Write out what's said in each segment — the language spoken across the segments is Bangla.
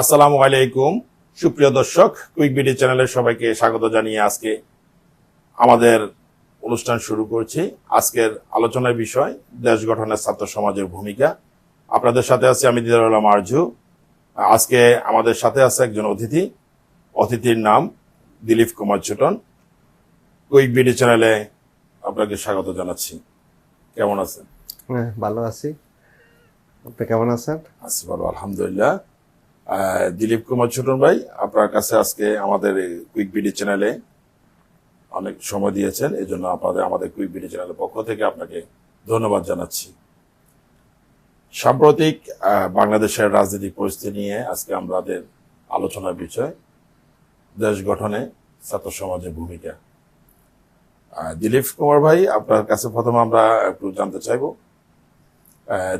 আসসালামু আলাইকুম। সুপ্রিয় দর্শক কুইক বিডি চ্যানেলের সবাইকে স্বাগত জানিয়ে আজকে আমাদের অনুষ্ঠান শুরু করছি। আজকের আলোচনার বিষয় দেশ গঠনের ছাত্র সমাজের ভূমিকা। আপনাদের সাথে আছে আমি দিদার আলম আরজু। আজকে আমাদের সাথে আছে একজন অতিথি। অতিথির নাম দিলীপ কুমার ছোটন। কুইক বিডি চ্যানেলে আপনাকে স্বাগত জানাচ্ছি। কেমন আছেন? হ্যাঁ ভালো আছি। আপনি কেমন আছেন? আছি ভালো আলহামদুলিল্লাহ। দিলীপ কুমার ছোটন ভাই, আপনার কাছে আজকে আমাদের কুইক বিডি চ্যানেলে অনেক সময় দিয়েছেন এই জন্য আপনাদের, আমাদের কুইক বিডি চ্যানেলের পক্ষ থেকে আপনাকে ধন্যবাদ জানাচ্ছি। সাম্প্রতিক বাংলাদেশের রাজনৈতিক পরিস্থিতি নিয়ে আজকে আমাদের আলোচনার বিষয়, দেশ গঠনে ছাত্র সমাজের ভূমিকা। দিলীপ কুমার ভাই, আপনার কাছে প্রথমে আমরা একটু জানতে চাইব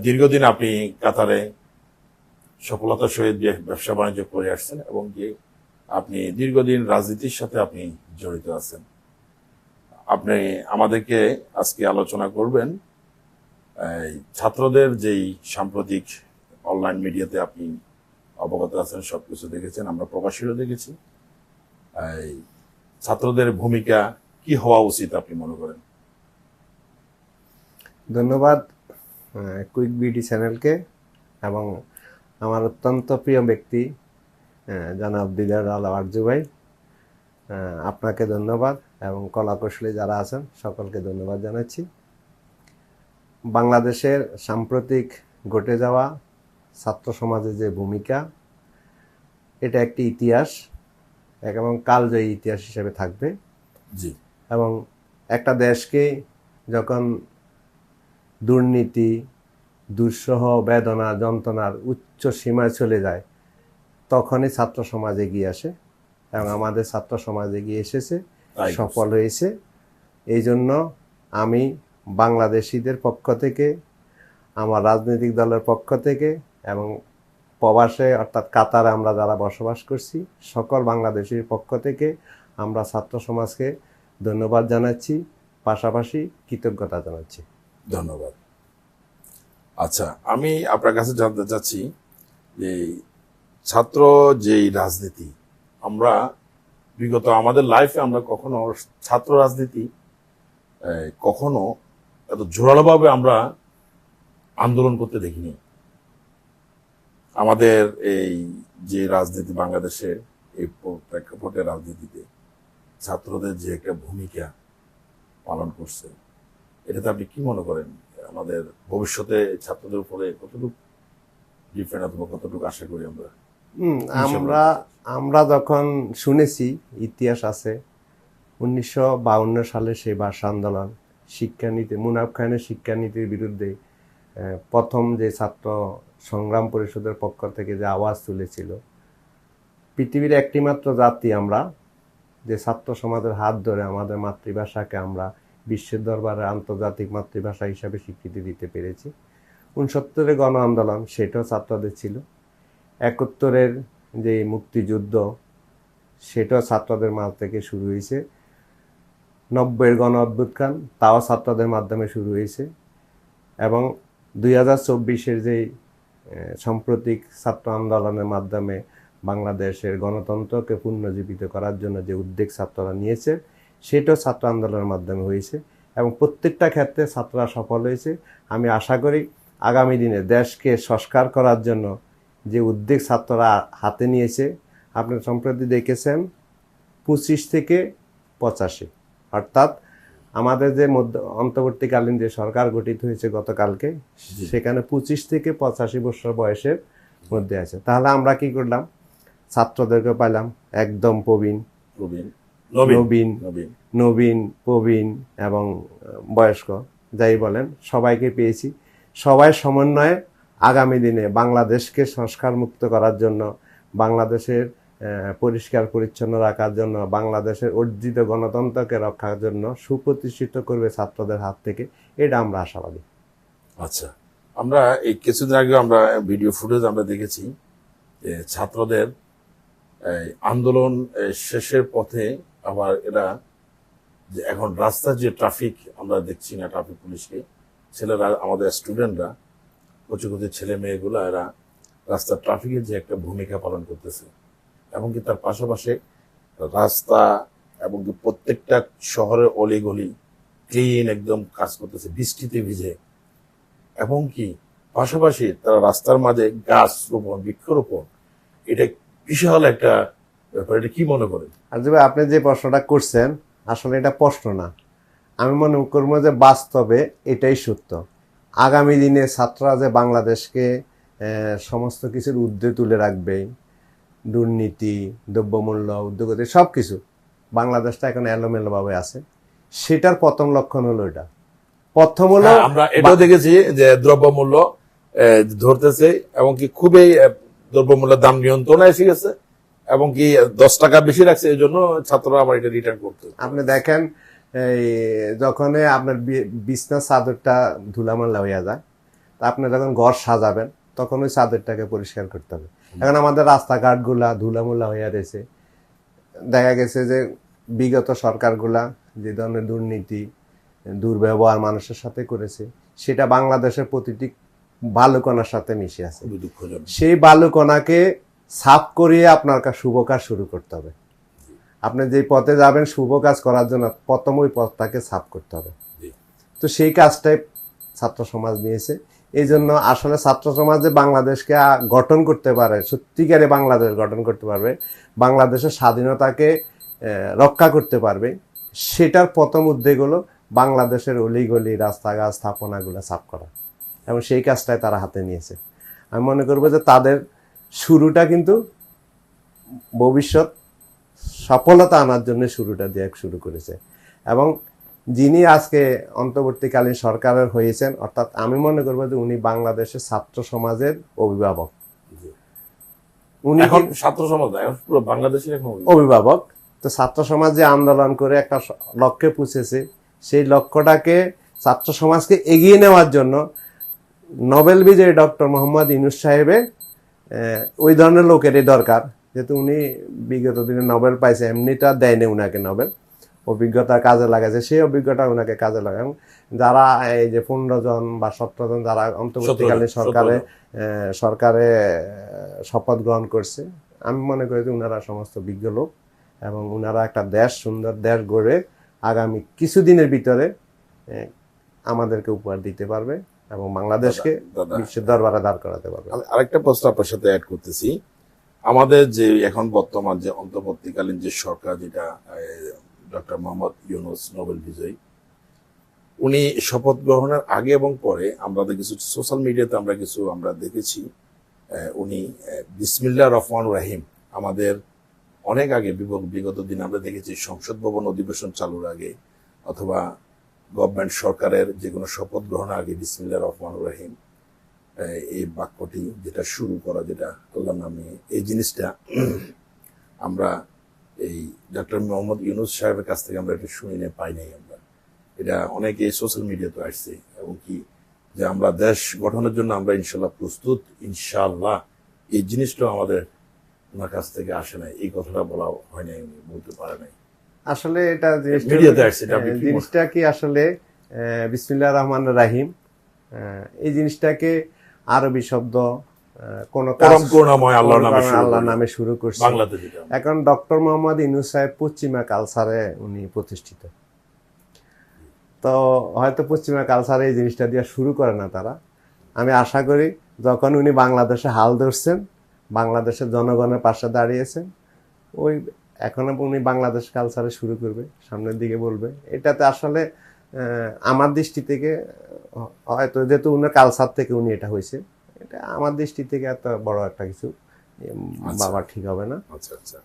দীর্ঘদিন আপনি কাতারে সফলতার সহিত যে ব্যবসা বাণিজ্য করে আসছেন এবং যে আপনি দীর্ঘদিন রাজনীতির সাথে আপনি জড়িত আছেন। আপনি আমাদেরকে আজকে আলোচনা করবেন ছাত্রদের যেই সাম্প্রতিক অনলাইন মিডিয়াতে আপনি অবগত আছেন, সবকিছু দেখেছেন, আমরা প্রকাশিত দেখেছি। ছাত্রদের ভূমিকা কি হওয়া উচিত আপনি মনে করেন? ধন্যবাদ কুইক বিডি চ্যানেলকে এবং আমার অত্যন্ত প্রিয় ব্যক্তি জনাব দিদার আল আরজু ভাই। আপনাকে ধন্যবাদ এবং কলাকৌশলী যারা আছেন সকলকে ধন্যবাদ জানাচ্ছি। বাংলাদেশের সাম্প্রতিক ঘটে যাওয়া ছাত্র সমাজের যে ভূমিকা এটা একটি ইতিহাস এবং কালজয়ী ইতিহাস হিসেবে থাকবে। জি। এবং একটা দেশকে যখন দুর্নীতি দুঃসহ বেদনা যন্ত্রণার উচ্চ সীমায় চলে যায় তখনই ছাত্র সমাজ এগিয়ে আসে এবং আমাদের ছাত্র সমাজ এগিয়ে এসেছে সফল হয়েছে। এই জন্য আমি বাংলাদেশিদের পক্ষ থেকে আমার রাজনৈতিক দলের পক্ষ থেকে এবং প্রবাসে অর্থাৎ কাতারে আমরা যারা বসবাস করছি সকল বাংলাদেশির পক্ষ থেকে আমরা ছাত্র সমাজকে ধন্যবাদ জানাচ্ছি পাশাপাশি কৃতজ্ঞতা জানাচ্ছি। ধন্যবাদ। আচ্ছা আমি আপনার কাছে জানতে চাচ্ছি যে ছাত্র যেই রাজনীতি, আমরা বিগত আমাদের লাইফে আমরা কখনো ছাত্র রাজনীতি কখনো এত জোরালোভাবে আমরা আন্দোলন করতে দেখিনি। আমাদের এই যে রাজনীতি বাংলাদেশে, এই প্রেক্ষাপটে রাজনীতিতে ছাত্রদের যে একটা ভূমিকা পালন করছে, এটাতে আপনি কি মনে করেন? আমাদের ভবিষ্যতে ছাত্রদের উপরে কতটুকু ডিফারেন্ট অথবা কতটুকু আশা করি আমরা? আমরা আমরা যখন শুনেছি ইতিহাস আছে উনিশশো সালে সেই ভাষা আন্দোলন শিক্ষানীতি মুনাফ খানের শিক্ষানীতির বিরুদ্ধে প্রথম যে ছাত্র সংগ্রাম পরিষদের পক্ষ থেকে যে আওয়াজ তুলেছিল পৃথিবীর একটিমাত্র জাতি আমরা যে ছাত্র সমাজের হাত ধরে আমাদের মাতৃভাষাকে আমরা বিশ্বের দরবারে আন্তর্জাতিক মাতৃভাষা হিসাবে স্বীকৃতি দিতে পেরেছি। উনসত্তরের গণ আন্দোলন, সেটাও ছাত্রদের ছিল। একাত্তরের যে মুক্তিযুদ্ধ, সেটাও ছাত্রদের মাঝ থেকে শুরু হয়েছে। নব্বইয়ের গণ অভ্যুত্থান, তাও ছাত্রদের মাধ্যমে শুরু হয়েছে। এবং দুই হাজার চব্বিশের যেই সাম্প্রতিক ছাত্র আন্দোলনের মাধ্যমে বাংলাদেশের গণতন্ত্রকে পুনর্জীবিত করার জন্য যে উদ্যোগ ছাত্ররা নিয়েছে সেটাও ছাত্র আন্দোলনের মাধ্যমে হয়েছে এবং প্রত্যেকটা ক্ষেত্রে ছাত্ররা সফল হয়েছে। আমি আশা করি আগামী দিনে দেশকে সংস্কার করার জন্য যে উদ্যোগ ছাত্ররা হাতে নিয়েছে আপনি সম্প্রতি দেখেছেন পঁচিশ থেকে পঁচাশি। অর্থাৎ আমাদের যে মধ্য অন্তর্বর্তীকালীন যে সরকার গঠিত হয়েছে গতকালকে সেখানে পঁচিশ থেকে পঁচাশি বছর বয়সের মধ্যে আছে। তাহলে আমরা কি করলাম? ছাত্রদেরকে পাইলাম একদম প্রবীণ। প্রবীণ। নবীন। নবীন প্রবীণ এবং বয়স্ক যাই বলেন সবাইকে পেয়েছি। সবাই সমন্বয়ে আগামী দিনে বাংলাদেশকে সংস্কার মুক্ত করার জন্য বাংলাদেশের পরিষ্কার পরিচ্ছন্ন রাখার জন্য বাংলাদেশের অর্জিত গণতন্ত্রকে রক্ষার জন্য সুপ্রতিষ্ঠিত করবে ছাত্রদের হাত থেকে এটা আমরা আশাবাদী। আচ্ছা আমরা এই কিছুদিন আগে আমরা ভিডিও ফুটেজ আমরা দেখেছি যে ছাত্রদের আন্দোলন শেষের পথে আবার এরা যে এখন রাস্তার যে ট্রাফিক আমরা দেখছি না, ট্রাফিক পুলিশকে, ছেলেরা, আমাদের স্টুডেন্টরা, কচি কচি ছেলে মেয়েগুলো এরা রাস্তার ট্রাফিকের যে একটা ভূমিকা পালন করতেছে। এবং কি তার পাশাপাশি রাস্তা এবং কি প্রত্যেকটা শহরের অলিগলি, ক্লিন একদম কাজ করতেছে, বৃষ্টিতে ভিজে। এবং কি পাশাপাশি তারা রাস্তার মাঝে গাছ রোপণ, বৃক্ষরোপণ, এটা বিশাল একটা ব্যাপার এটা কি মনে করেন? ভাই, আপনি যে প্রশ্নটা করছেন আসলে এটা প্রশ্ন না। আমি মনে করব যে বাস্তবে এটাই সত্য। আগামী দিনে ছাত্ররা যে বাংলাদেশকে সমস্ত কিছুর ঊর্ধ্বে তুলে রাখবে দুর্নীতি দ্রব্যমূল্য উদ্যোগতি সব কিছু বাংলাদেশটা এখন এলোমেলোভাবে আছে। সেটার প্রথম লক্ষণ হলো এটা। প্রথম হলো হ্যাঁ, আমরা এটাও দেখেছি যে দ্রব্যমূল্য ধরতেছে এবং কি খুবই দ্রব্যমূল্যের দাম নিয়ন্ত্রণে এসে গেছে এবং কি দশ টাকা বেশি রাখছে এই জন্য ছাত্ররা আবার এটা রিটার্ন করতে আপনি দেখেন এই যখন আপনার বিছনার চাদরটা ধুলামাল্লা হইয়া যায় তা আপনি যখন ঘর সাজাবেন তখন ওই চাদরটাকে পরিষ্কার করতে হবে। এখন আমাদের রাস্তাঘাটগুলা ধুলামুল্লা হইয়া রয়েছে। দেখা গেছে যে বিগত সরকারগুলা যে ধরনের দুর্নীতি দুর্ব্যবহার মানুষের সাথে করেছে সেটা বাংলাদেশের প্রতিটি বালুকণার সাথে মিশে আছে। সেই বালুকণাকে সাফ করিয়ে আপনার শুভ কাজ শুরু করতে হবে। আপনি যে পথে যাবেন শুভ কাজ করার জন্য প্রথম ওই পথটাকে সাফ করতে হবে। তো সেই কাজটাই ছাত্র সমাজ নিয়েছে। এই জন্য আসলে ছাত্র সমাজ বাংলাদেশকে গঠন করতে পারে সত্যিকারে বাংলাদেশ গঠন করতে পারবে বাংলাদেশের স্বাধীনতাকে রক্ষা করতে পারবে সেটার প্রথম উদ্যোগ হলো বাংলাদেশের অলিগলি রাস্তাঘাট স্থাপনাগুলো সাফ করা। এবং সেই কাজটাই তারা হাতে নিয়েছে। আমি মনে করব যে তাদের শুরুটা কিন্তু ভবিষ্যৎ সফলতা আনার জন্য শুরুটা দিয়ে শুরু করেছে। এবং যিনি আজকে অন্তর্বর্তীকালীন সরকারের হয়েছেন অর্থাৎ আমি মনে করব যে উনি বাংলাদেশের ছাত্র সমাজের অভিভাবক। উনি ছাত্র সমাজ পুরো বাংলাদেশের অভিভাবক। তো ছাত্র সমাজ যে আন্দোলন করে একটা লক্ষ্যে পৌঁছেছে সেই লক্ষ্যটাকে ছাত্র সমাজকে এগিয়ে নেওয়ার জন্য নোবেল বিজয়ী ডক্টর মোহাম্মদ ইনুস সাহেবের ওই ধরনের লোকেরই দরকার। যেহেতু উনি বিগত দিনে নোবেল পাইছে এমনিটা দেয়নি উনাকে নোবেল। অভিজ্ঞতা কাজে লাগাছে সেই অভিজ্ঞতা উনাকে কাজে লাগায়। যারা এই যে পনেরো জন বা সতেরো জন যারা অন্তর্বর্তীকালীন সরকারে সরকারে শপথ গ্রহণ করছে আমি মনে করি যে উনারা সমস্ত বিজ্ঞ লোক এবং উনারা একটা দেশ সুন্দর দেশ গড়ে আগামী কিছুদিনের ভিতরে আমাদেরকে উপহার দিতে পারবে। এবং বাংলাদেশকে বিশ্বের দরবারে দাঁড় করাতে পারবে। আরেকটা প্রশ্ন আপনার সাথে অ্যাড করতেছি। আমাদের যে এখন বর্তমান যে অন্তর্বর্তীকালীন যে সরকার যেটা ডক্টর মোহাম্মদ ইউনুস নোবেল বিজয়ী উনি শপথ গ্রহণের আগে এবং পরে আমরা কিছু সোশ্যাল মিডিয়াতে আমরা কিছু আমরা দেখেছি উনি আহ, বিসমিল্লাহ রহমান রাহিম আমাদের অনেক আগে বিগত দিন আমরা দেখেছি সংসদ ভবন অধিবেশন চালুর আগে অথবা গভর্নমেন্ট সরকারের যে কোনো শপথ গ্রহণের আগে বিসমিল্লাহ রহমান রহিম এই বাক্যটি যেটা শুরু করা, যেটা আল্লাহ নামে, এই জিনিসটা আমরা এই ডক্টর মোহাম্মদ ইউনুস সাহেবের কাছ থেকে আমরা এটা শুনি না পাই নাই আমরা। এটা অনেকে সোশ্যাল মিডিয়াতে আসছে, এবং কি যে আমরা দেশ গঠনের জন্য আমরা ইনশাল্লাহ প্রস্তুত, ইনশাল্লাহ এই জিনিসটাও আমাদের ওনার কাছ থেকে আসে নাই, এই কথাটা বলা হয় নাই বলতে পারে নাই। আসলে এটা জিনিসটা কি জিনিসটা কি আসলে বিসমিল্লাহ রহমান রাহিম এই জিনিসটাকে আরবি শব্দ কোন কাজ পরম করুণাময় আল্লাহর নামে শুরু আল্লাহর করি। নামে শুরু করছে। এখন ডক্টর মোহাম্মদ ইনুস সাহেব পশ্চিমা কালচারে উনি প্রতিষ্ঠিত। তো হয়তো পশ্চিমা কালচারে এই জিনিসটা দিয়ে শুরু করে না তারা। আমি আশা করি যখন উনি বাংলাদেশে হাল ধরছেন বাংলাদেশের জনগণের পাশে দাঁড়িয়েছেন ওই এখন উনি বাংলাদেশ কালচারে শুরু করবে সামনের দিকে বলবে এটাতে আসলে আমার দৃষ্টি থেকে হয়তো যেহেতু উনার কালচার থেকে উনি এটা হয়েছে এটা আমার দৃষ্টি থেকে এত বড় একটা কিছু আচ্ছা। বাবা ঠিক হবে না আচ্ছা আচ্ছা।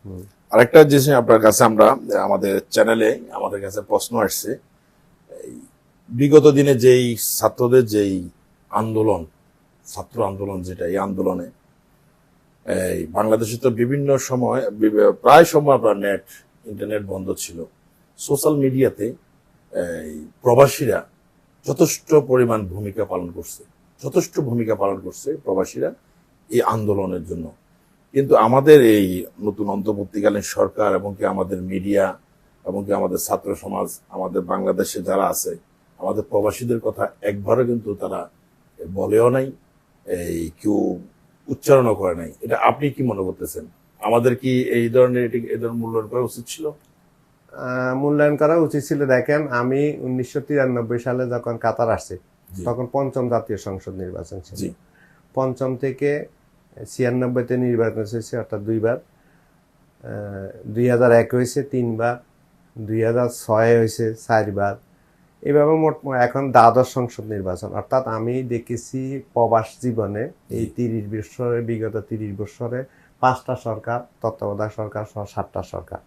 আরেকটা জিনিস আপনার কাছে আমরা আমাদের চ্যানেলে আমাদের কাছে প্রশ্ন আসছে এই বিগত দিনে যেই ছাত্রদের যেই আন্দোলন ছাত্র আন্দোলন যেটা এই আন্দোলনে এই বাংলাদেশে তো বিভিন্ন সময় প্রায় সময় আপনার নেট ইন্টারনেট বন্ধ ছিল। সোশ্যাল মিডিয়াতে এই প্রবাসীরা যথেষ্ট পরিমাণ ভূমিকা পালন করছে। যথেষ্ট ভূমিকা পালন করছে প্রবাসীরা এই আন্দোলনের জন্য। কিন্তু আমাদের এই নতুন অন্তর্বর্তীকালীন সরকার এবং কি আমাদের মিডিয়া এবং কি আমাদের ছাত্র সমাজ, আমাদের বাংলাদেশে যারা আছে, আমাদের প্রবাসীদের কথা একবারও কিন্তু তারা বলেও নাই। এই কেউ উচ্চারণও করে নাই। এটা আপনি কি মনে করতেছেন? আমাদের কি এই ধরনের এটি এই ধরনের মূল্যায়ন করা উচিত ছিল? মূল্যায়ন করা উচিত ছিল। দেখেন আমি উনিশশো তিরানব্বই সালে যখন কাতার আসছি তখন পঞ্চম জাতীয় সংসদ নির্বাচন ছিল। পঞ্চম থেকে ছিয়ানব্বইতে নির্বাচন হয়েছে অর্থাৎ দুইবার। দুই হাজার এক হয়েছে তিনবার। দুই হাজার ছয় হয়েছে চারবার। এভাবে মোট এখন দ্বাদশ সংসদ নির্বাচন। অর্থাৎ আমি দেখেছি প্রবাস জীবনে এই তিরিশ বছরে বিগত তিরিশ বছরে পাঁচটা সরকার তত্ত্বাবধায়ক সরকার সহ সাতটা সরকার।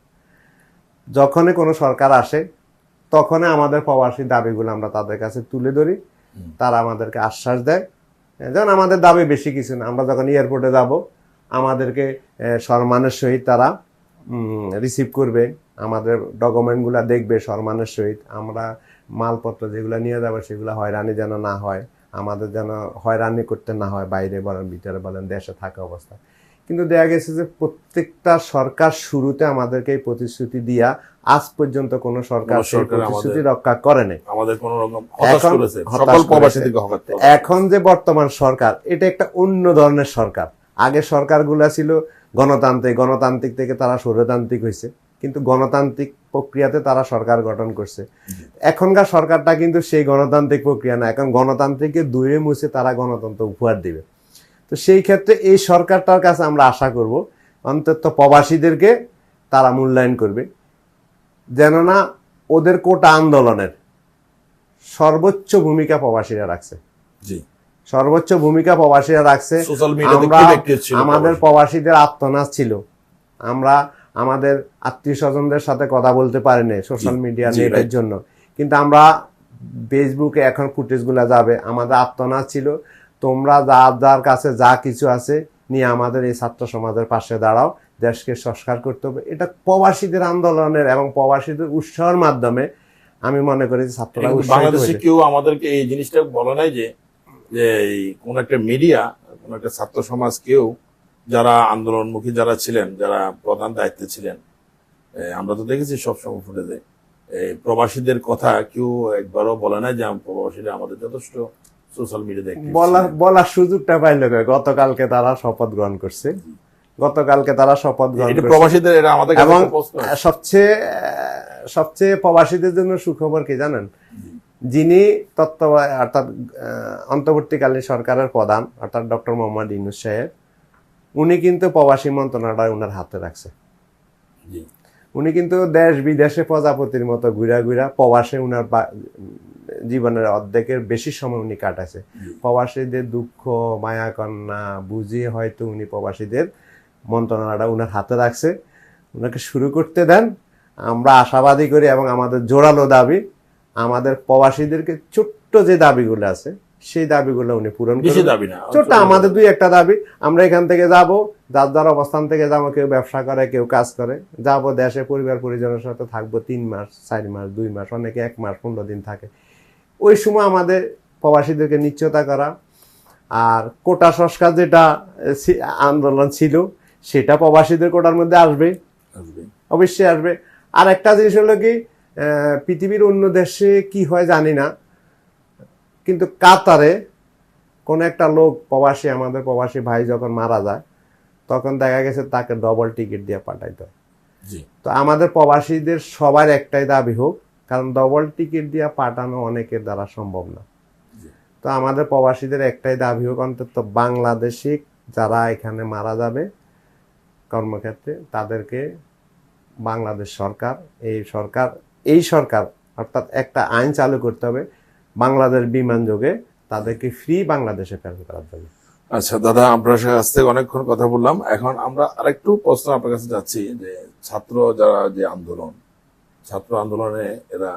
যখনই কোনো সরকার আসে তখনই আমাদের প্রবাসী দাবিগুলো আমরা তাদের কাছে তুলে ধরি। তারা আমাদেরকে আশ্বাস দেয়। যেমন আমাদের দাবি বেশি কিছু না আমরা যখন এয়ারপোর্টে যাব আমাদেরকে সম্মানের সহিত তারা রিসিভ করবে। আমাদের ডকুমেন্টগুলো দেখবে সম্মানের সহিত। আমরা মালপত্র যেগুলো নিয়ে যাব সেগুলো হয়রানি যেন না হয়। আমাদের যেন হয়রানি করতে না হয় বাইরে বলেন ভিতরে বলেন দেশে থাকা অবস্থা কিন্তু দেখা গেছে যে প্রত্যেকটা সরকার শুরুতে আমাদেরকে এই প্রতিশ্রুতি দিয়া আজ পর্যন্ত কোনো সরকার প্রতিশ্রুতি রক্ষা করে নাই। আমাদের কোন রকম এখন যে বর্তমান সরকার এটা একটা অন্য ধরনের সরকার। আগে সরকারগুলা ছিল গণতান্ত্রিক গণতান্ত্রিক থেকে তারা স্বৈরতান্ত্রিক হয়েছে কিন্তু গণতান্ত্রিক প্রক্রিয়াতে তারা সরকার গঠন করছে। এখনকার সরকারটা কিন্তু সেই গণতান্ত্রিক প্রক্রিয়া না এখন গণতান্ত্রিককে দূরে মুছে তারা গণতন্ত্র উপহার দিবে। তো সেই ক্ষেত্রে এই সরকারটার কাছে আমরা আশা করব অন্তত প্রবাসীদেরকে তারা মূল্যায়ন করবে। যেন না ওদের কোটা আন্দোলনের সর্বোচ্চ ভূমিকা প্রবাসীরা রাখছে। জি। সর্বোচ্চ ভূমিকা প্রবাসীরা রাখছে। আমরা আমাদের প্রবাসীদের আত্মনাশ ছিল। আমরা আমাদের আত্মীয় স্বজনদের সাথে কথা বলতে পারেনি সোশ্যাল মিডিয়া নেটের জন্য। কিন্তু আমরা ফেসবুকে এখন ফুটেজগুলো যাবে আমাদের আত্মনাশ ছিল তোমরা যার যার কাছে যা কিছু আছে নিয়ে আমাদের এই ছাত্র সমাজের পাশে দাঁড়াও দেশকে সংস্কার করতে হবে। এটা প্রবাসীদের আন্দোলনের এবং প্রবাসীদের উৎসাহের মাধ্যমে আমি মনে করি ছাত্ররা বাংলাদেশে কেউ আমাদেরকে এই জিনিসটা বলে নাই যে যে এই কোন একটা মিডিয়া কোন একটা ছাত্র সমাজ কেউ যারা আন্দোলনমুখী যারা ছিলেন যারা প্রধান দায়িত্বে ছিলেন আমরা তো দেখেছি সবসময় ফুটেজে। এই প্রবাসীদের কথা কেউ একবারও বলে নাই যে প্রবাসীরা আমাদের যথেষ্ট সোশ্যাল মিডিয়াতে বলার সুযোগটা পাইল গতকালকে তারা শপথ গ্রহণ করছে। গতকালকে তারা শপথ গ্রহণ প্রবাসীদের এটা আমাদের এবং সবচেয়ে সবচেয়ে প্রবাসীদের জন্য সুখবর কি জানেন? যিনি তত্ত্ব অর্থাৎ অন্তর্বর্তীকালীন সরকারের প্রধান অর্থাৎ ডক্টর মোহাম্মদ ইউনুস সাহেব উনি কিন্তু প্রবাসী মন্ত্রণালয় ওনার হাতে রাখছে। উনি কিন্তু দেশ বিদেশে প্রজাপতির মতো ঘুরা ঘুরা প্রবাসে উনার জীবনের অর্ধেকের বেশি সময় উনি কাটাছে প্রবাসীদের দুঃখ মায়া কন্যা বুঝিয়ে হয়তো উনি প্রবাসীদের মন্ত্রণালয়টা উনার হাতে রাখছে। উনাকে শুরু করতে দেন। আমরা আশাবাদী করি এবং আমাদের জোরালো দাবি আমাদের প্রবাসীদেরকে ছোট্ট যে দাবিগুলো আছে সেই দাবিগুলো উনি পূরণ বেশি দাবি না ছোট্ট আমাদের দুই একটা দাবি আমরা এখান থেকে যাব যার যার অবস্থান থেকে যাব কেউ ব্যবসা করে কেউ কাজ করে। যাব দেশে পরিবার পরিজনের সাথে থাকব তিন মাস চার মাস দুই মাস অনেকে এক মাস পনেরো দিন থাকে। ওই সময় আমাদের প্রবাসীদেরকে নিশ্চয়তা করা আর কোটা সংস্কার যেটা আন্দোলন ছিল সেটা প্রবাসীদের কোটার মধ্যে আসবে। আসবে। অবশ্যই আসবে। আর একটা জিনিস হলো কি পৃথিবীর অন্য দেশে কি হয় জানি না কিন্তু কাতারে কোন একটা লোক প্রবাসী আমাদের প্রবাসী ভাই যখন মারা যায় তখন দেখা গেছে তাকে ডবল টিকিট দিয়ে পাঠাইতে হয়। তো আমাদের প্রবাসীদের সবার একটাই দাবি হোক কারণ ডবল টিকিট দিয়ে পাঠানো অনেকের দ্বারা সম্ভব না। তো আমাদের প্রবাসীদের একটাই দাবি হোক অন্তত বাংলাদেশি যারা এখানে মারা যাবে কর্মক্ষেত্রে তাদেরকে বাংলাদেশ সরকার এই সরকার এই সরকার অর্থাৎ একটা আইন চালু করতে হবে বাংলাদেশ বিমান যোগে তাদেরকে ফ্রি বাংলাদেশে ফেরত করার জন্য। আচ্ছা দাদা আপনার কাছ থেকে অনেকক্ষণ কথা বললাম। এখন আমরা আরেকটু প্রশ্ন আপনার কাছে যাচ্ছি, যে ছাত্র যারা যে আন্দোলন, ছাত্র আন্দোলনে এরা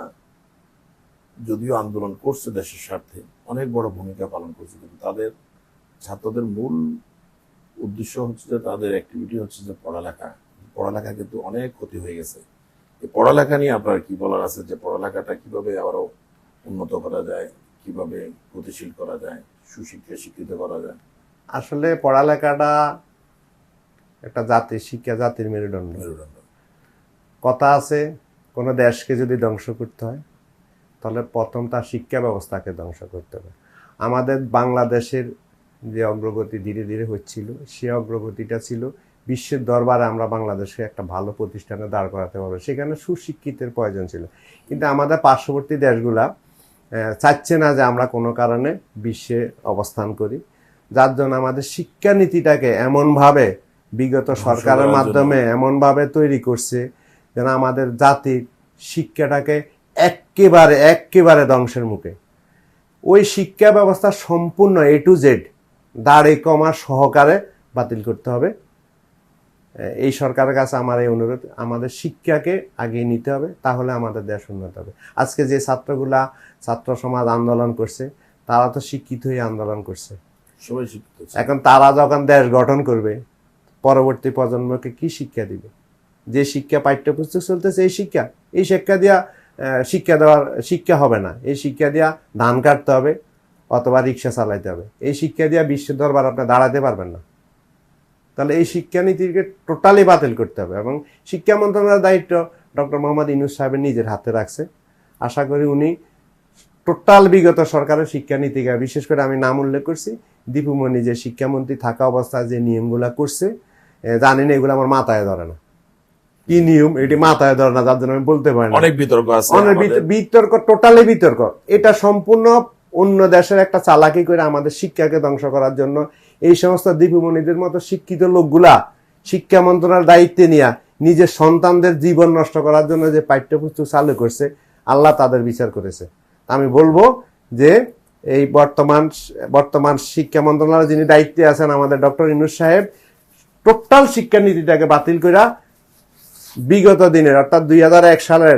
যদিও আন্দোলন করছে দেশের স্বার্থে, অনেক বড় ভূমিকা পালন করছে, কিন্তু তাদের ছাত্রদের মূল উদ্দেশ্য হচ্ছে যে তাদের অ্যাক্টিভিটি হচ্ছে যে পড়ালেখা। পড়ালেখা কিন্তু অনেক ক্ষতি হয়ে গেছে। এই পড়ালেখা নিয়ে আপনার কি বলার আছে? যে পড়ালেখাটা কীভাবে আরও উন্নত করা যায় কীভাবে গতিশীল করা যায় সুশিক্ষা শিক্ষিত করা যায়? আসলে পড়ালেখাটা একটা জাতির শিক্ষা জাতির মেরুদণ্ড। মেরুদণ্ড। কথা আছে কোনো দেশকে যদি ধ্বংস করতে হয় তাহলে প্রথম তার শিক্ষা ব্যবস্থাকে ধ্বংস করতে হবে। আমাদের বাংলাদেশের যে অগ্রগতি ধীরে ধীরে হচ্ছিল সে অগ্রগতিটা ছিল বিশ্বের দরবারে আমরা বাংলাদেশে একটা ভালো প্রতিষ্ঠানে দাঁড় করাতে পারব। সেখানে সুশিক্ষিতের প্রয়োজন ছিল। কিন্তু আমাদের পার্শ্ববর্তী দেশগুলা চাচ্ছে না যে আমরা কোনো কারণে বিশ্বে অবস্থান করি। যার জন্য আমাদের শিক্ষানীতিটাকে এমনভাবে বিগত সরকারের মাধ্যমে এমনভাবে তৈরি করছে যেন আমাদের জাতির শিক্ষাটাকে একেবারে একেবারে ধ্বংসের মুখে। ওই শিক্ষা ব্যবস্থা সম্পূর্ণ এ টু জেড দাড়ি কমা সহকারে বাতিল করতে হবে। এই সরকারের কাছে আমার এই অনুরোধ আমাদের শিক্ষাকে আগিয়ে নিতে হবে তাহলে আমাদের দেশ উন্নত হবে। আজকে যে ছাত্রগুলা ছাত্র সমাজ আন্দোলন করছে তারা তো শিক্ষিত হয়ে আন্দোলন করছে। সবাই শিক্ষিত এখন তারা যখন দেশ গঠন করবে পরবর্তী প্রজন্মকে কি শিক্ষা দিবে? যে শিক্ষা পাঠ্যপুস্তক চলতেছে এই শিক্ষা। এই শিক্ষা দিয়া শিক্ষা দেওয়ার শিক্ষা হবে না। এই শিক্ষা দিয়া ধান কাটতে হবে অথবা রিক্সা চালাইতে হবে। এই শিক্ষা দিয়া বিশ্ব দরবার আপনি দাঁড়াতে পারবেন না। তাহলে এই শিক্ষানীতিকে টোটালি বাতিল করতে হবে এবং শিক্ষা মন্ত্রণালয়ের দায়িত্ব ডক্টর মোহাম্মদ ইনুস সাহেবের নিজের হাতে রাখছে। আশা করি উনি টোটাল বিগত সরকারের শিক্ষানীতিকে বিশেষ করে আমি নাম উল্লেখ করছি দীপুমণি যে শিক্ষামন্ত্রী থাকা অবস্থায় যে নিয়মগুলা করছে জানি না এগুলো আমার মাথায় ধরে না। কি নিয়ম? এটি মাথায় ধরে না যার জন্য আমি বলতে পারি অনেক বিতর্ক আছে অনেক বিতর্ক টোটালি বিতর্ক। এটা সম্পূর্ণ অন্য দেশের একটা চালাকি করে আমাদের শিক্ষাকে ধ্বংস করার জন্য এই সমস্ত দীপুমণিদের মতো শিক্ষিত লোকগুলা শিক্ষা মন্ত্রণালয়ের দায়িত্বে নিয়ে নিজের সন্তানদের জীবন নষ্ট করার জন্য যে পাঠ্যপুস্তক চালু করছে, আল্লাহ তাদের বিচার করেছে। আমি বলব যে এই বর্তমান বর্তমান শিক্ষা মন্ত্রণালয়ের যিনি দায়িত্বে আছেন আমাদের ডক্টর ইনুস সাহেব, টোটাল শিক্ষানীতিটাকে বাতিল কইরা বিগত দিনের, অর্থাৎ দুই হাজার এক সালের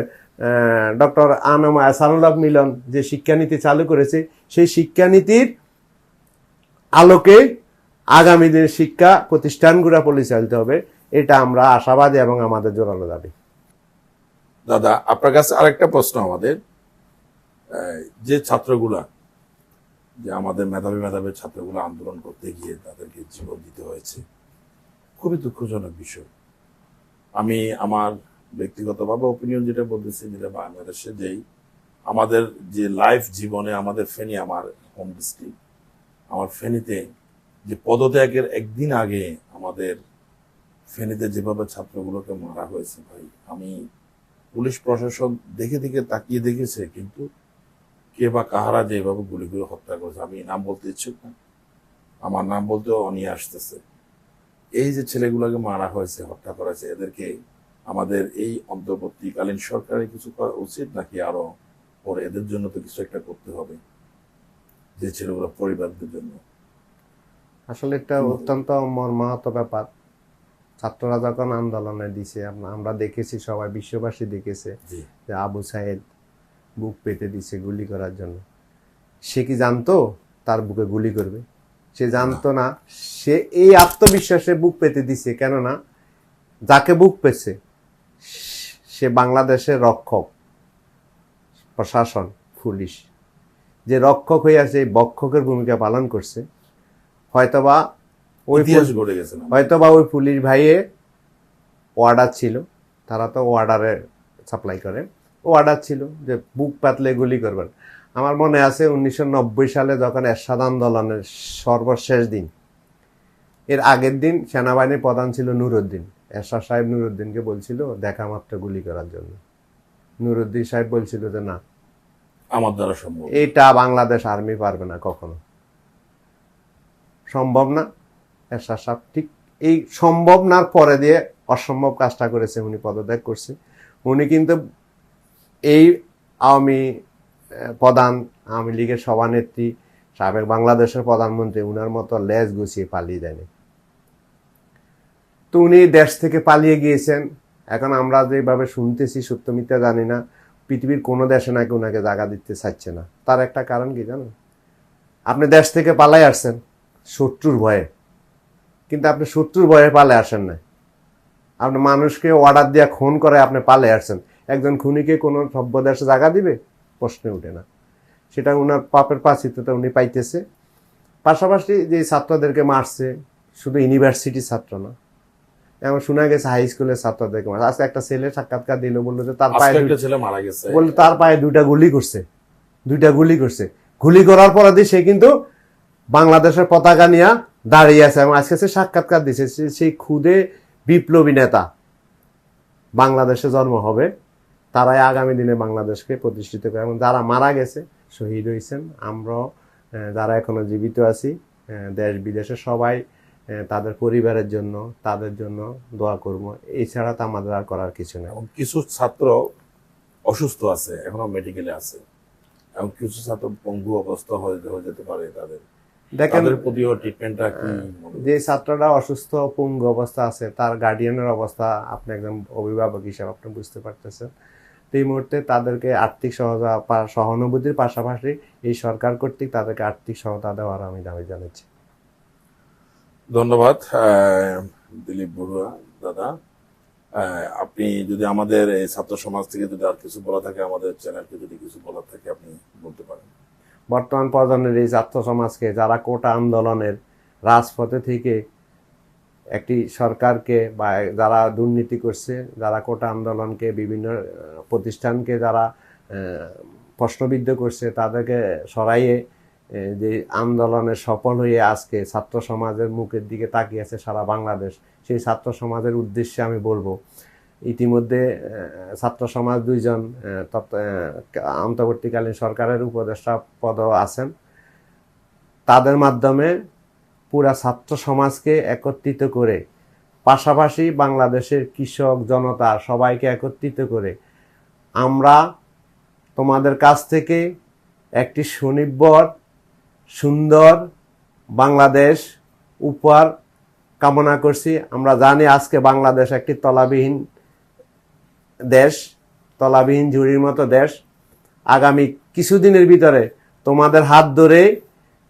ডক্টর আনম আসানুল্লাহ মিলন যে শিক্ষানীতি চালু করেছে, সেই শিক্ষানীতির আলোকে আগামী দিনের শিক্ষা প্রতিষ্ঠানগুলো পরিচালিত হবে। এটা আমরা আশাবাদী এবং আমাদের জোরালো দাবি। দাদা, আপনার কাছে আরেকটা প্রশ্ন আমাদের। যে ছাত্রগুলা, যে আমাদের মেধাবী মেধাবী ছাত্রগুলো আন্দোলন করতে গিয়ে তাদেরকে জীবন দিতে হয়েছে, খুবই দুঃখজনক বিষয়। আমি আমার ব্যক্তিগতভাবে ওপিনিয়ন যেটা বলতেছি, যেটা বাংলাদেশে যেই, আমাদের যে লাইফ জীবনে আমাদের ফেনী, আমার হোম ডিস্ট্রিক্ট আমার ফেনীতে যে পদত্যাগের একদিন আগে আমাদের ফেনীতে যেভাবে ছাত্রগুলোকে মারা হয়েছে ভাই, আমি পুলিশ প্রশাসন দেখে দেখে তাকিয়ে দেখেছে, কিন্তু কে বা কাহারা যেভাবে গুলি করে হত্যা করেছে, আমি নাম বলতে ইচ্ছুক না। আমার নাম বলতেও অনিয়ে আসতেছে। এই যে ছেলেগুলোকে মারা হয়েছে, হত্যা করেছে, এদেরকে আমাদের এই অন্তর্বর্তীকালীন সরকারের কিছু করা উচিত নাকি আরও পরে? এদের জন্য তো কিছু একটা করতে হবে, যে ছেলেগুলো পরিবারদের জন্য। আসলে এটা অত্যন্ত মর্মাহত ব্যাপার। ছাত্ররা যখন আন্দোলনে দিছে। আমরা দেখেছি সবাই বিশ্ববাসী দেখেছে যে আবু সাহেদ বুক পেতে দিছে গুলি করার জন্য। সে কি জানতো তার বুকে গুলি করবে? সে জানতো না। সে এই আত্মবিশ্বাসে বুক পেতে দিছে। কেননা যাকে বুক পেছে সে বাংলাদেশের রক্ষক প্রশাসন পুলিশ। যে রক্ষক হয়ে আছে এই বক্ষকের ভূমিকা পালন করছে। হয়তোবা ওই হয়তোবা ওই পুলিশ ভাইয়ে অর্ডার ছিল। তারা তো অর্ডারে সাপ্লাই করে। অর্ডার ছিল যে বুক পাতলে গুলি করবেন। আমার মনে আছে উনিশশো নব্বই সালে যখন এরশাদ আন্দোলনের সর্বশেষ দিন এর আগের দিন সেনাবাহিনীর প্রধান ছিল নুরুদ্দিন। এরশাদ সাহেব নুরুদ্দিনকে বলছিল দেখা মাত্র গুলি করার জন্য। নুরুদ্দিন সাহেব বলছিল যে না আমার দ্বারা সম্ভব এটা বাংলাদেশ আর্মি পারবে না কখনো। সম্ভব না। এরশাদ সাহেব ঠিক এই সম্ভব নার পরে দিয়ে অসম্ভব কাজটা করেছে, উনি পদত্যাগ করছে। উনি কিন্তু এই আওয়ামী প্রধান আওয়ামী লীগের সভানেত্রী, সাবেক বাংলাদেশের প্রধানমন্ত্রী, উনার মতো লেজ গুছিয়ে পালিয়ে দেয়নি। তো উনি দেশ থেকে পালিয়ে গিয়েছেন। এখন আমরা যেভাবে শুনতেছি, সত্য মিথ্যা জানি না। পৃথিবীর কোনো দেশে নাকি ওনাকে জায়গা দিতে চাচ্ছে না। তার একটা কারণ কি জানো আপনি দেশ থেকে পালাই আসছেন। শত্রুর ভয়ে। কিন্তু আপনি শত্রুর ভয়ে পালে আসেন না আপনি মানুষকে অর্ডার দিয়ে খুন করে আপনি পালে আসছেন। একজন খুনিকে কোনো সভ্য দেশে জায়গা দিবে? প্রশ্নে উঠে না। সেটা উনার পাপের পাচিতটা উনি পাইতেছে। পাশাপাশি যে ছাত্রদেরকে মারছে শুধু ইউনিভার্সিটির ছাত্র না। এমন শোনা গেছে হাই স্কুলের ছাত্রদেরকে মারছে। আজকে একটা ছেলে সাক্ষাৎকার দিল বলল যে তার পায়ে ছেলে মারা গেছে। বলল তার পায়ে দুইটা গুলি করছে। দুইটা গুলি করছে। গুলি করার পরে দিয়ে সে কিন্তু বাংলাদেশের পতাকা নিয়ে দাঁড়িয়ে আছে এবং আজকে সে সাক্ষাৎকার দিছে সেই খুদে বিপ্লবী নেতা বাংলাদেশে জন্ম হবে, তারাই আগামী দিনে বাংলাদেশকে প্রতিষ্ঠিত করে এবং যারা মারা গেছে, শহীদ হয়েছেন। আমরাও যারা এখনও জীবিত আছি দেশ বিদেশে সবাই তাদের পরিবারের জন্য, তাদের জন্য দোয়া করব। এছাড়া তো আমাদের আর করার কিছু নেই। কিছু ছাত্র অসুস্থ আছে, এখনও মেডিকেলে আছে। এবং কিছু ছাত্র পঙ্গু অবস্থা হয়ে যেতে পারে তাদের। দেখেন প্রতিও ট্রিটমেন্টটা মনে হয়? যে ছাত্রটা অসুস্থ পঙ্গু অবস্থা আছে তার গার্ডিয়ানের অবস্থা আপনি একজন অভিভাবক হিসেবে আপনি বুঝতে পারতেছেন। তো এই মুহূর্তে তাদেরকে আর্থিক সহযোগিতা সহানুভূতির পাশাপাশি এই সরকার কর্তৃক তাদেরকে আর্থিক সহায়তা দেওয়ার আমি দাবি জানাচ্ছি। ধন্যবাদ দিলীপ বড়ুয়া দাদা। আপনি যদি আমাদের এই ছাত্র সমাজ থেকে যদি আর কিছু বলা থাকে আমাদের চ্যানেলকে যদি কিছু বলার থাকে আপনি বলতে পারেন। বর্তমান প্রজন্মের এই ছাত্র সমাজকে, যারা কোটা আন্দোলনের রাজপথে থেকে একটি সরকারকে বা যারা দুর্নীতি করছে, যারা কোটা আন্দোলনকে, বিভিন্ন প্রতিষ্ঠানকে যারা প্রশ্নবিদ্ধ করছে, তাদেরকে সরাইয়ে যে আন্দোলনে সফল হয়ে আজকে ছাত্র সমাজের মুখের দিকে তাকিয়ে আছে সারা বাংলাদেশ, সেই ছাত্র সমাজের উদ্দেশ্যে আমি বলব। ইতিমধ্যে ছাত্র সমাজ দুইজন অন্তর্বর্তীকালীন সরকারের উপদেষ্টা পদও আছেন। তাদের মাধ্যমে পুরা ছাত্র সমাজকে একত্রিত করে, পাশাপাশি বাংলাদেশের কৃষক জনতা সবাইকে একত্রিত করে, আমরা তোমাদের কাছ থেকে একটি সুনির্ভর, সুন্দর বাংলাদেশ উপহার কামনা করছি। আমরা জানি আজকে বাংলাদেশ একটি তলাবিহীন দেশ, তলাবিহীন ঝুড়ির মতো দেশ। আগামী কিছুদিনের ভিতরে তোমাদের হাত ধরে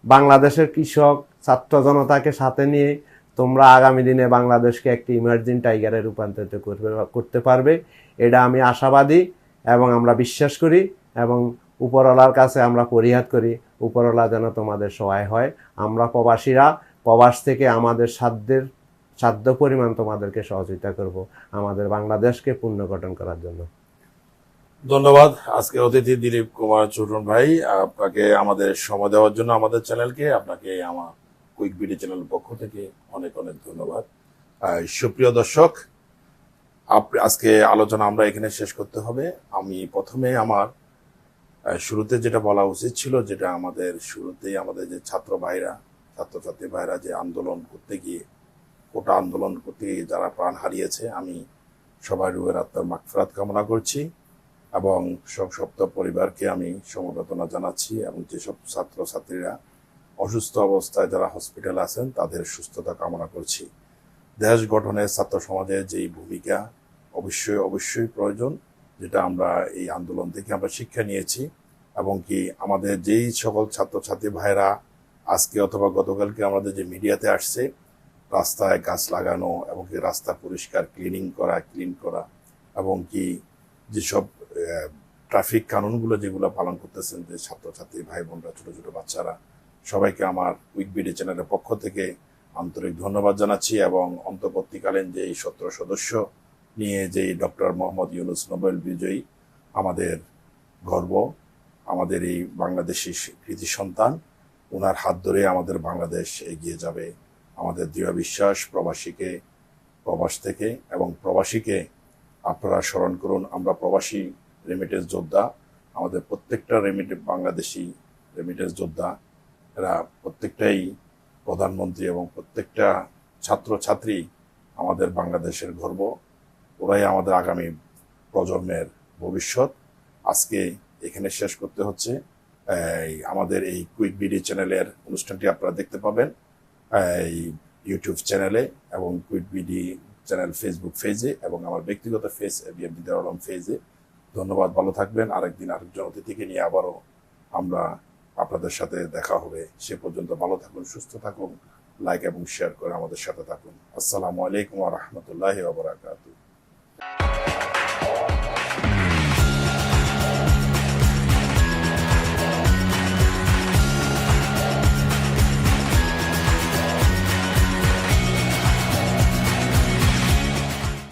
বাংলাদেশের কৃষক, ছাত্র জনতাকে সাথে নিয়ে তোমরা আগামী দিনে বাংলাদেশকে একটি ইমার্জিং টাইগারে রূপান্তরিত করবে, করতে পারবে। এটা আমি আশাবাদী এবং আমরা বিশ্বাস করি এবং উপরওয়ালার কাছে আমরা পরিহাত করি, উপরওয়ালা যেন তোমাদের সহায় হয়। আমরা প্রবাসীরা, প্রবাস থেকে আমাদের সাধ্যের সাধ্য পরিমাণ তোমাদেরকে সহযোগিতা করব আমাদের বাংলাদেশকে পুনর্গঠন করার জন্য। ধন্যবাদ। আজকে অতিথি দিলীপ কুমার চৌরন ভাই, আপনাকে আমাদের সময় দেওয়ার জন্য আমাদের চ্যানেলকে, আপনাকে আমার কুইক বিডি চ্যানেল পক্ষ থেকে অনেক অনেক ধন্যবাদ। সুপ্রিয় দর্শক আজকে আলোচনা আমরা এখানে শেষ করতে হবে। আমি প্রথমে আমার শুরুতে যেটা বলা উচিত ছিল, যেটা আমাদের শুরুতেই আমাদের যে ছাত্র ভাইরা, ছাত্রছাত্রী ভাইরা যে আন্দোলন করতে গিয়ে কোটা আন্দোলন গিয়ে যারা প্রাণ হারিয়েছে, আমি সবাই রুয়ের আত্মার মাগফিরাত কামনা করছি এবং সংসপ্ত পরিবারকে আমি সমবেদনা জানাচ্ছি এবং যেসব ছাত্রছাত্রীরা অসুস্থ অবস্থায় যারা হসপিটালে আছেন, তাদের সুস্থতা কামনা করছি। দেশ গঠনে ছাত্র সমাজের যেই ভূমিকা অবশ্যই অবশ্যই প্রয়োজন, যেটা আমরা এই আন্দোলন থেকে আমরা শিক্ষা নিয়েছি এবং কি আমাদের যেই সকল ছাত্রছাত্রী ভাইরা আজকে অথবা গতকালকে আমাদের যে মিডিয়াতে আসছে রাস্তায় গাছ লাগানো এবং কি রাস্তা পরিষ্কার ক্লিনিং করা ক্লিন করা এবং কি যেসব ট্রাফিক কানুনগুলো যেগুলো পালন করতেছেন যে ছাত্রছাত্রী ভাই বোনরা ছোট ছোট বাচ্চারা, সবাইকে আমার উইকবিডি চ্যানেলের পক্ষ থেকে আন্তরিক ধন্যবাদ জানাচ্ছি এবং অন্তর্বর্তীকালীন যে এই সতেরো সদস্য নিয়ে যে ডক্টর মোহাম্মদ ইউনুস নোবেল বিজয়ী, আমাদের গর্ব, আমাদের এই বাংলাদেশি কৃতি সন্তান ওনার হাত ধরে আমাদের বাংলাদেশ এগিয়ে যাবে। আমাদের দৃঢ় বিশ্বাস প্রবাসীকে, প্রবাস থেকে এবং প্রবাসীকে আপনারা স্মরণ করুন, আমরা প্রবাসী রেমিটেন্স যোদ্ধা। আমাদের প্রত্যেকটা রেমিটে বাংলাদেশি রেমিটেন্স যোদ্ধা, এরা প্রত্যেকটাই প্রধানমন্ত্রী এবং প্রত্যেকটা ছাত্র ছাত্রী আমাদের বাংলাদেশের গর্ব। ওরাই আমাদের আগামী প্রজন্মের ভবিষ্যৎ। আজকে এখানে শেষ করতে হচ্ছে আমাদের এই কুইক বিডি চ্যানেলের অনুষ্ঠানটি আপনারা দেখতে পাবেন। এই ইউটিউব চ্যানেলে এবং কুইক বিডি চ্যানেল ফেসবুক পেজে এবং আমার ব্যক্তিগত ফেস এবিএম দিদার আলম ফেজে ধন্যবাদ, ভালো থাকবেন। আরেকদিন আরেকজন অতিথিকে নিয়ে আবারও আমরা আপনাদের সাথে দেখা হবে। সে পর্যন্ত ভালো থাকুন, সুস্থ থাকুন লাইক এবং শেয়ার করে আমাদের সাথে থাকুন। আসসালামু আলাইকুম আ রহমতুল্লাহ বাবরাকাতু